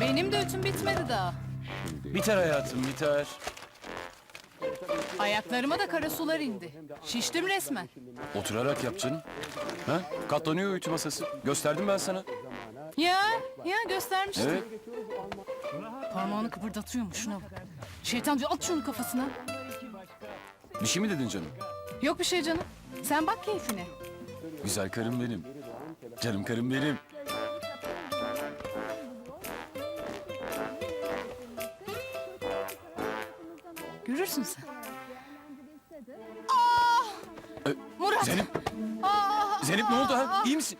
Benim de ütüm bitmedi daha. Biter hayatım biter. Ayaklarıma da kara sular indi. Şiştim resmen. Oturarak yap canım. Ha? Katlanıyor ütü masası. Gösterdim ben sana. Ya, ya göstermiştin. Evet. Parmağını kıpırdatıyormuş şuna bak. Şeytan diyor at şunu kafasına. Bir şey mi dedin canım? Yok bir şey canım. Sen bak keyfine. Güzel karım benim. Canım karım benim. Görürsün sen. Ee, Murat! Zeynep. Zeynep ne oldu ha? İyi misin?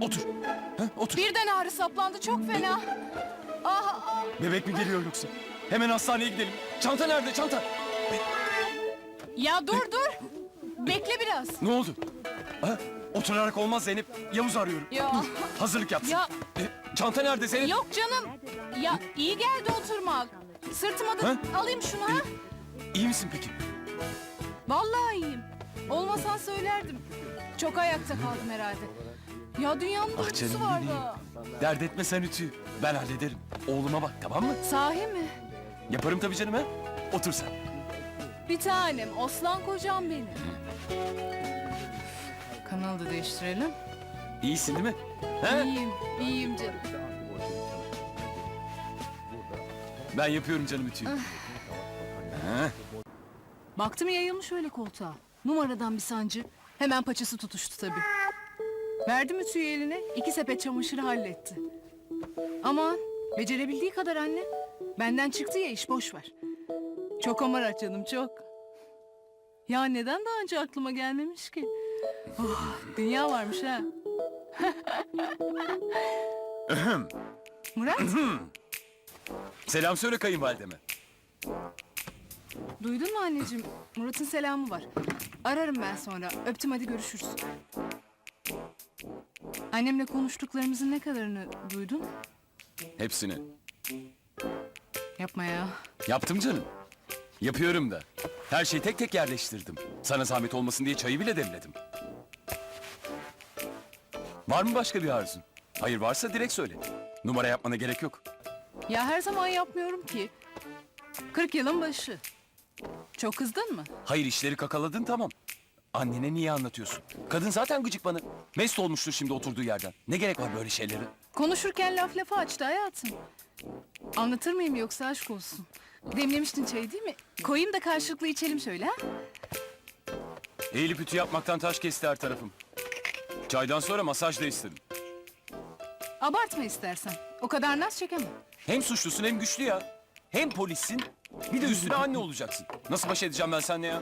Otur. Ha, otur. Birden ağrı saplandı çok fena. Ah, ah. Bebek mi geliyor yoksa? Hemen hastaneye gidelim. Çanta nerede çanta? Ya dur dur. Bekle biraz. Ne oldu? Ha? Oturarak olmaz Zeynep. Yavuz arıyorum. Ya Hazırlık yapsın. Ya- E, çanta nerede Zeynep? yok canım. Ya iyi geldi oturmak. Sırtıma da Ha? alayım şunu ha. İyi misin peki? Vallahi iyiyim. Olmasan söylerdim. Çok ayakta kaldım herhalde. Ya dünyanın Ah canım var benim. da. Dert etme sen ütüyü. Ben hallederim. Oğluma bak tamam mı? Sahi mi? Yaparım tabii canım ha. Otur sen. Bir tanem, Oslan kocam benim. Kanalı da değiştirelim. İyisin değil mi? He? İyiyim, iyiyim canım. Ben yapıyorum canım ütüyü. Baktım yayılmış öyle koltuğa. Numaradan bir sancı. Hemen paçası tutuştu tabii. Verdim ütüyü eline, iki sepet çamaşırı halletti. Aman, becerebildiği kadar anne. Benden çıktı ya iş boş ver. Çok amarat canım çok. Ya neden daha önce aklıma gelmemiş ki? Oh, dünya varmış ha. Murat, Selam söyle kayınvalideme. Duydun mu anneciğim? Murat'ın selamı var. Ararım ben sonra. Öptüm hadi görüşürüz. Annemle konuştuklarımızın ne kadarını duydun? Hepsini. Yapma ya. Yaptım canım. Yapıyorum da. Her şeyi tek tek yerleştirdim. Sana zahmet olmasın diye çayı bile demledim. Var mı başka bir arzun? Hayır varsa direkt söyle. Numara yapmana gerek yok. Ya her zaman yapmıyorum ki. 40 yılın başı. Çok kızdın mı? Hayır işleri kakaladın tamam. Annene niye anlatıyorsun? Kadın zaten gıcık bana. Mest olmuştur şimdi oturduğu yerden. Ne gerek var böyle şeylere? Konuşurken laf lafa açtı hayatım. Anlatır mıyım yoksa aşk olsun. Demlemiştin çayı değil mi? Koyayım da karşılıklı içelim şöyle ha? Eğilip ütü yapmaktan taş kesti her tarafım. Çaydan sonra masaj da istedim. Abartma istersen. O kadar naz çekemem. Hem suçlusun hem güçlü ya. Hem polissin bir de üstüne anne olacaksın. Nasıl baş edeceğim ben seninle ya?